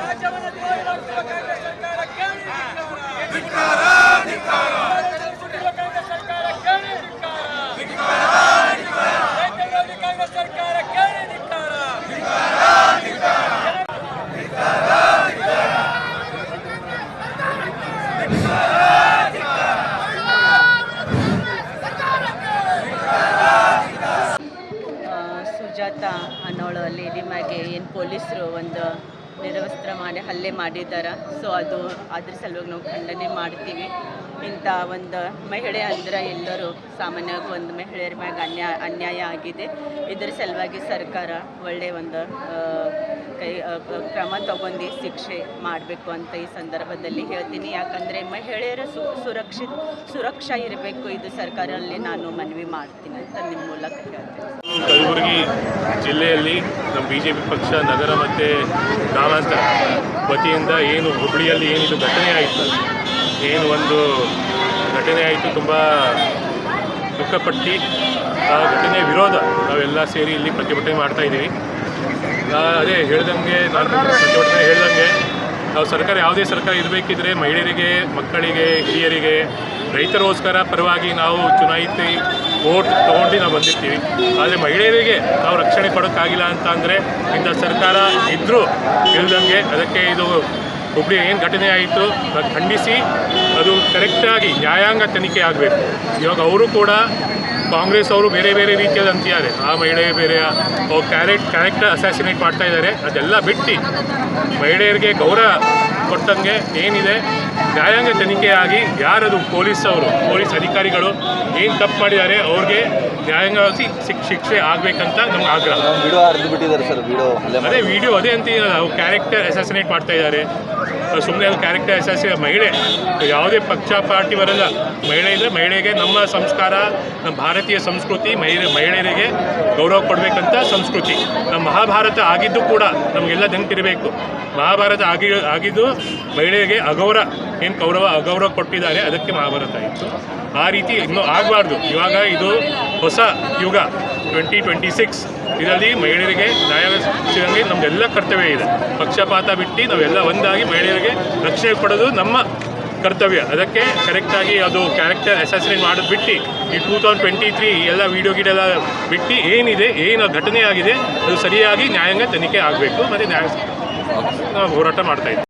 ರಾಜ್ಯವನ್ನು ಸರ್ಕಾರಕ್ಕೆ ಧಿಕ್ಕಾರ. ಸುತ್ತಿರುವ ಕಾಂಗ್ರೆಸ್ ಸರ್ಕಾರಕ್ಕೆ ಧಿಕ್ಕಾರ. ರೈತ ವಿರೋಧಿ ಕಾಂಗ್ರೆಸ್ ಸರ್ಕಾರಕ್ಕೆ ಧಿಕ್ಕಾರ. ಆ, ಸುಜಾತ ಅನ್ನೋಳು ಅಲ್ಲಿ ನಿಮಗೆ ಏನು ಪೊಲೀಸರು ಒಂದು ನಿರವಸ್ತ್ರ ಮಾಡಿ ಹಲ್ಲೆ ಮಾಡಿದ್ದಾರೆ? ಸೊ ಅದು ಅದ್ರ ಸಲುವಾಗಿ ನಾವು ಖಂಡನೆ ಮಾಡ್ತೀವಿ. ಇಂಥ ಒಂದು ಮಹಿಳೆ ಅಂದ್ರೆ ಎಲ್ಲರೂ ಸಾಮಾನ್ಯವಾಗಿ ಒಂದು ಮಹಿಳೆಯರ ಮ್ಯಾಗ ಅನ್ಯಾಯ ಅನ್ಯಾಯ ಆಗಿದೆ. ಇದ್ರ ಸಲುವಾಗಿ ಸರ್ಕಾರ ಒಳ್ಳೆಯ ಒಂದು ಕೈ ಕ್ರಮ ತಗೊಂಡು ಶಿಕ್ಷೆ ಮಾಡಬೇಕು ಅಂತ ಈ ಸಂದರ್ಭದಲ್ಲಿ ಹೇಳ್ತೀನಿ. ಯಾಕಂದರೆ ಮಹಿಳೆಯರ ಸುರಕ್ಷಿತ ಸುರಕ್ಷಾ ಇರಬೇಕು. ಇದು ಸರ್ಕಾರದಲ್ಲಿ ನಾನು ಮನವಿ ಮಾಡ್ತೀನಿ ಅಂತ ನಿಮ್ಮ ಮೂಲಕ ಹೇಳ್ತೀನಿ. ಕಲಬುರಗಿ ಜಿಲ್ಲೆಯಲ್ಲಿ ನಮ್ಮ ಬಿ ಜೆ ಪಿ ಪಕ್ಷ, ನಗರ ಮತ್ತು ಗ್ರಾಮಾಂತರ ವತಿಯಿಂದ ಏನು ಹುಬ್ಬಳ್ಳಿಯಲ್ಲಿ ಏನಿದು ಘಟನೆ ಆಯಿತು ಏನು ಒಂದು ಘಟನೆ ಆಯಿತು, ತುಂಬ ದುಃಖಪಟ್ಟು, ಆ ಘಟನೆ ವಿರೋಧ ನಾವೆಲ್ಲ ಸೇರಿ ಇಲ್ಲಿ ಪ್ರತಿಭಟನೆ ಮಾಡ್ತಾ ಇದ್ದೀವಿ. ಅದೇ ಹೇಳ್ದಂಗೆ ನಾನು ಪ್ರತಿಭಟನೆ ಹೇಳ್ದಂಗೆ, ನಾವು ಸರ್ಕಾರ, ಯಾವುದೇ ಸರ್ಕಾರ ಇರಬೇಕಿದ್ರೆ ಮಹಿಳೆಯರಿಗೆ, ಮಕ್ಕಳಿಗೆ, ಹಿರಿಯರಿಗೆ ರೈತರಿಗೋಸ್ಕರ ಪರವಾಗಿ ನಾವು ಚುನಾಯಿತಿ ವೋಟ್ ತೊಗೊಂಡು ನಾವು ಬಂದಿರ್ತೀವಿ. ಆದರೆ ಮಹಿಳೆಯರಿಗೆ ನಾವು ರಕ್ಷಣೆ ಕೊಡೋಕ್ಕಾಗಿಲ್ಲ ಅಂತ ಅಂದರೆ, ಇಂಥ ಸರ್ಕಾರ ಇದ್ದರೂ ಇಲ್ದಂಗೆ ಅದಕ್ಕೆ ಇದು ಹುಬ್ಳಿ ಏನು ಘಟನೆ ಆಯಿತು ಅದು ಖಂಡಿಸಿ ಅದು ಕರೆಕ್ಟಾಗಿ ನ್ಯಾಯಾಂಗ ತನಿಖೆ ಆಗಬೇಕು. ಇವಾಗ ಅವರು ಕೂಡ ಕಾಂಗ್ರೆಸ್ ಅವರು ಬೇರೆ ಬೇರೆ ರೀತಿಯಲ್ಲಿ ಅಂತಿದ್ದಾರೆ. ಆ ಮಹಿಳೆ ಬೇರೆ, ಅವ್ರು ಕ್ಯಾರೆಕ್ಟ್ ಕ್ಯಾರೆಕ್ಟರ್ ಅಸಾಸಿನೇಟ್ ಮಾಡ್ತಾ ಇದ್ದಾರೆ. ಅದೆಲ್ಲ ಬಿಟ್ಟು ಮಹಿಳೆಯರಿಗೆ ಗೌರವ ಕೊಟ್ಟಂಗೆ ಏನಿದೆ? ನ್ಯಾಯಾಂಗ ತನಿಖೆಯಾಗಿ ಯಾರದು? ಪೊಲೀಸ್ ಅವರು, ಪೊಲೀಸ್ ಅಧಿಕಾರಿಗಳು ಏನು ತಪ್ಪು ಮಾಡಿದ್ದಾರೆ? ಅವ್ರಿಗೆ ನ್ಯಾಯಾಂಗವಾಗಿ ಶಿಕ್ ಶಿಕ್ಷೆ ಆಗಬೇಕಂತ ನಮ್ಗೆ ಆಗ್ರಹ. ವಿಡಿಯೋ ಹರಿದು ಬಿಟ್ಟಿದ್ದಾರೆ ಸರ್ ವಿಡಿಯೋ ಅದೇ ವಿಡಿಯೋ ಅದೇ ಅಂತ ನಾವು ಕ್ಯಾರೆಕ್ಟರ್ ಅಸಾಸಿನೇಟ್ ಮಾಡ್ತಾ ಇದ್ದಾರೆ. ಸುಮ್ಮನೆ ಅದು ಕ್ಯಾರೆಕ್ಟರ್ ಅಸಾಸಿ ಮಹಿಳೆ. ಯಾವುದೇ ಪಕ್ಷ ಪಾರ್ಟಿ ಬರಲ್ಲ. ಮಹಿಳೆ ಇದ್ದರೆ ಮಹಿಳೆಗೆ ನಮ್ಮ ಸಂಸ್ಕಾರ ನಮ್ಮ ಭಾರತೀಯ ಸಂಸ್ಕೃತಿ ಮಹಿಳೆ ಮಹಿಳೆಯರಿಗೆ ಗೌರವ ಕೊಡಬೇಕಂತ ಸಂಸ್ಕೃತಿ. ನಮ್ಮ ಮಹಾಭಾರತ ಆಗಿದ್ದು ಕೂಡ ನಮಗೆಲ್ಲ ನೆನಪಿರಬೇಕು. ಮಹಾಭಾರತ ಆಗಿ, ಆಗಿದ್ದು ಮಹಿಳೆಗೆ ಅಗೌರವ, ಏನು ಗೌರವ ಅಗೌರವ ಕೊಟ್ಟಿದ್ದಾರೆ, ಅದಕ್ಕೆ ಮಹಾಭಾರತ ಆಯಿತು. ಆ ರೀತಿ ಇನ್ನೂ ಆಗಬಾರ್ದು. ಇವಾಗ ಇದು ಹೊಸ ಯುಗ ಟ್ವೆಂಟಿ ಟ್ವೆಂಟಿ ಸಿಕ್ಸ್ ಇದರಲ್ಲಿ ಮಹಿಳೆಯರಿಗೆ ನ್ಯಾಯ ಸಿಗಂಗೆ ನಮ್ದೆಲ್ಲ ಕರ್ತವ್ಯ ಇದೆ. ಪಕ್ಷಪಾತ ಬಿಟ್ಟು ನಾವೆಲ್ಲ ಒಂದಾಗಿ ಮಹಿಳೆಯರಿಗೆ ರಕ್ಷಣೆ ಕೊಡೋದು ನಮ್ಮ ಕರ್ತವ್ಯ. ಅದಕ್ಕೆ ಕರೆಕ್ಟಾಗಿ ಅದು ಕ್ಯಾರೆಕ್ಟರ್ ಅಸಾಸಿನೇಟ್ ಮಾಡೋದು ಬಿಟ್ಟು. ಈ ಟೂ ತೌಸಂಡ್ ಟ್ವೆಂಟಿ ತ್ರೀ ಎಲ್ಲ ವೀಡಿಯೋ ಗಿಡೆಲ್ಲ ಬಿಟ್ಟು. ಏನಿದೆ? ಏನು ಘಟನೆ ಆಗಿದೆ? ಅದು ಸರಿಯಾಗಿ ನ್ಯಾಯಾಂಗ ತನಿಖೆ ಆಗಬೇಕು. ಮತ್ತು ನ್ಯಾಯ ನಾವು ಹೋರಾಟ ಮಾಡ್ತಾ ಇದ್ದೀವಿ